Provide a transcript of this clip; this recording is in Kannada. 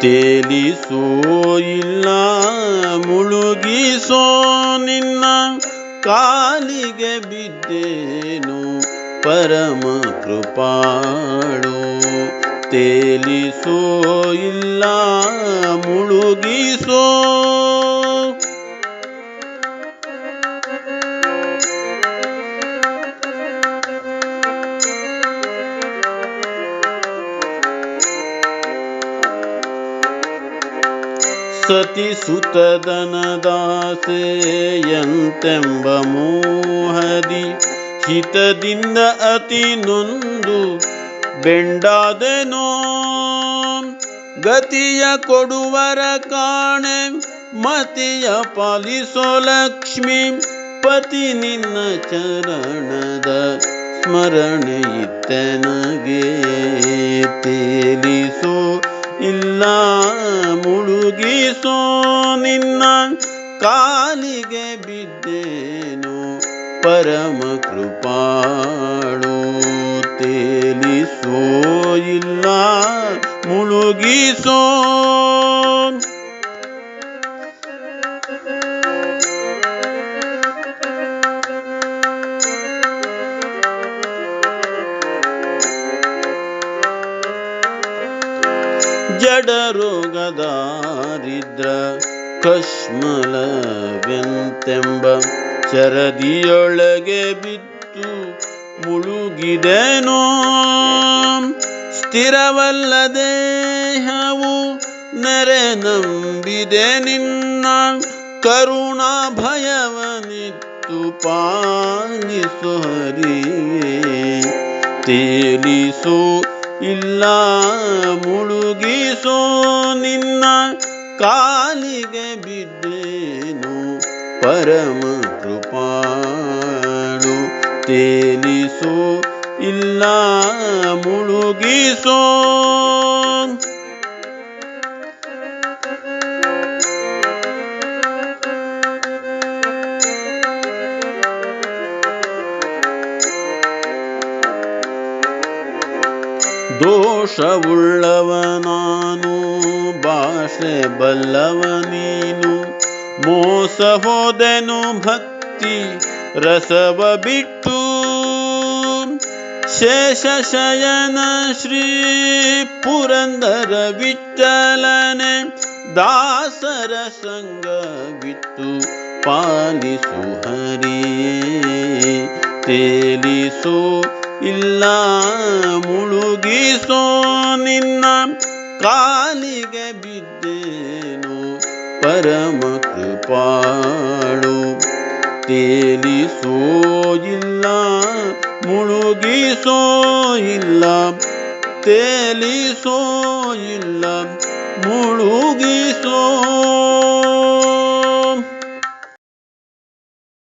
ತೇಲಿಸೋ ಇಲ್ಲ ಮುಳುಗಿಸೋ ನಿನ್ನ ಕಾಲಿಗೆ ಬಿದ್ದೇನು ಪರಮ ಕೃಪಾಳು. ತೇಲಿಸೋ ಇಲ್ಲ ಮುಳುಗಿಸೋ ಸತಿ ಸುತದನದಾಸೆಯಂತೆಂಬ ಮೋಹದಿ ಹಿತದಿಂದ ಅತಿ ನೊಂದು ಬೆಂಡಾದೆನೋ. ಗತಿಯ ಕೊಡುವರ ಕಾಣೆ ಮತಿಯ ಲಕ್ಷ್ಮಿ ಪತಿ ನಿನ್ನ ಚರಣದ ಸ್ಮರಣೆ ಇತ್ತನಗೆ ತೇಲಿಸೋ. ಇಲ್ಲ ಮುಳುಗಿಸೋ ನಿನ್ನ ಕಾಲಿಗೆ ಬಿದ್ದೇನು? ಪರಮ ಕೃಪಾಳು ತೇಲಿಸೋ ಇಲ್ಲ ಮುಳುಗಿಸೋ ಜಡರೋಗದಾರಿದ್ರ ಕಶ್ಮಲವೆಂತೆಂಬ ಚರದಿಯೊಳಗೆ ಬಿತ್ತು ಮುಳುಗಿದೆನೋ. ಸ್ಥಿರವಲ್ಲ ದೇಹವು ನೆರೆ ನಂಬಿದೆ ನಿನ್ನ ಕರುಣಾ ಭಯವನಿತ್ತು ಪಾಲಿಸು ಹರಿಯೇ. ತೇಲಿಸು ಇಲ್ಲ ಮುಳುಗಿಸೋ ನಿನ್ನ ಕಾಲಿಗೆ ಬಿದ್ದೇನು? ಪರಮ ಕೃಪಾಳು ತೇಲಿಸೋ ಇಲ್ಲ ಮುಳುಗಿಸೋ. ದೋಷವುಳ್ಳವ ನಾನು ಭಾಷೆ ಬಲ್ಲವ ನೀನು ಮೋಸ ಹೋದೆನು ಭಕ್ತಿ ರಸವ ಬಿಟ್ಟು ಶೇಷ ಶಯನ ಶ್ರೀ ಪುರಂದರ ವಿಠಲನೆ ದಾಸರ ಸಂಗ ಬಿಟ್ಟು ಪಾಲಿಸು ಹರಿಯೇ ತೇಲಿಸೋ ಇಲ್ಲ ಮುಳುಗಿಸೋ ನಿನ್ನ ಕಾಲಿಗೆ ಬಿದ್ದೇನು? ಪರಮ ಕೃಪಾಳು. ತೇಲಿಸೋ ಇಲ್ಲ ಮುಳುಗಿಸೋ ಇಲ್ಲ ತೇಲಿಸೋ ಇಲ್ಲ ಮುಳುಗಿಸೋ